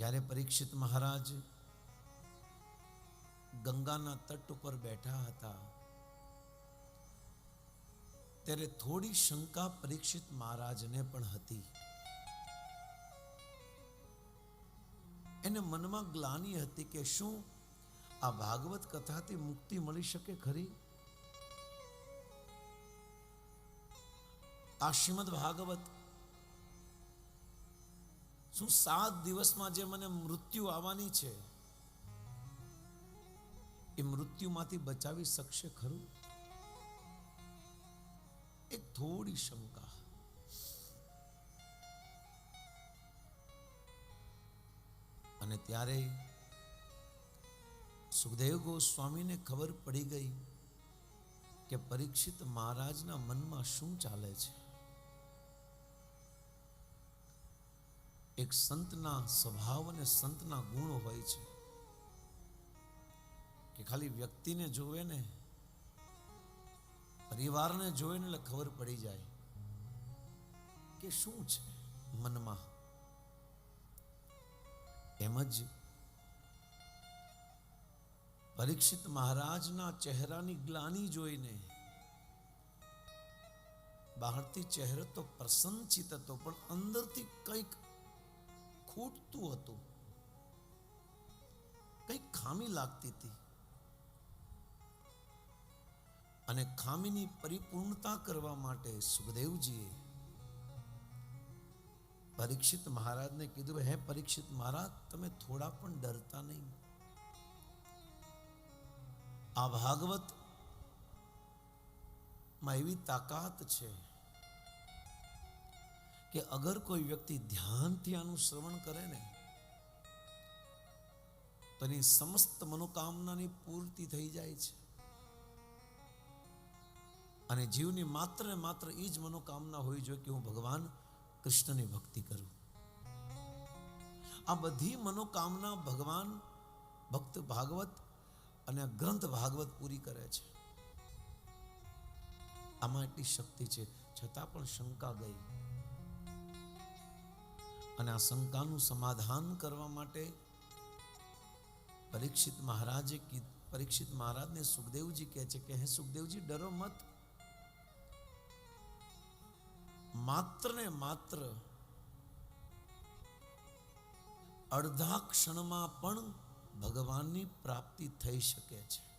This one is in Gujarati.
જ્યારે પરીક્ષિત મહારાજ ગંગાના તટ ઉપર બેઠા હતા, ત્યારે થોડી શંકા પરીક્ષિત મહારાજને પણ હતી. એને મનમાં ગ્લાની હતી કે શું આ ભાગવત કથાથી મુક્તિ મળી શકે ખરી? આ શ્રીમદ ભાગવત શું સાત દિવસમાં જે મને મૃત્યુ આવવાની છે, એ મૃત્યુમાંથી બચાવી શકશે ખરું? એક થોડી શંકા. અને ત્યારે સુખદેવ ગોસ્વામીને ખબર પડી ગઈ કે પરીક્ષિત મહારાજના મનમાં શું ચાલે છે. એક સંતના સ્વભાવ અને સંતના ગુણો હોય છે. કે ખાલી વ્યક્તિને જોવે ને, પરિવારને જોવે ને એટલે ખબર પડી જાય કે શું છે મનમાં. એમ જ પરીક્ષિત મહારાજના ચહેરાની ગ્લાની જોઈને બહારથી ચહેરો તો પ્રસન્નચિત હતો, પણ અંદરથી કંઈક ખૂટતું હતું. કંઈક ખામી લાગતી હતી. અને ખામીની પરિપૂર્ણતા કરવા માટે સુખદેવજીએ પરીક્ષિત મહારાજને કીધું, હે પરીક્ષિત મહારાજ, તમે થોડા પણ ડરતા નહીં. આ ભાગવતમાં એવી તાકાત છે કે અગર કોઈ વ્યક્તિ ધ્યાનથી આનું શ્રવણ કરે ને, તો એની સમસ્ત મનોકામનાની પૂર્તિ થઈ જાય છે. અને જીવની માત્ર ને માત્ર એ જ મનોકામના હોવી જોઈએ કે હું ભગવાન કૃષ્ણની ભક્તિ કરું. આ બધી મનોકામના ભગવાન ભક્ત ભાગવત અને ગ્રંથ ભાગવત પૂરી કરે છે. આમાં એટલી શક્તિ છે, છતાં પણ શંકા ગઈ. અને આ શંકાનું સમાધાન કરવા માટે પરીક્ષિત મહારાજે પરીક્ષિત મહારાજને સુખદેવજી કહે છે કે, હે સુખદેવજી, ડરો મત. માત્ર ને માત્ર અડધા ક્ષણમાં પણ ભગવાનની પ્રાપ્તિ થઈ શકે છે.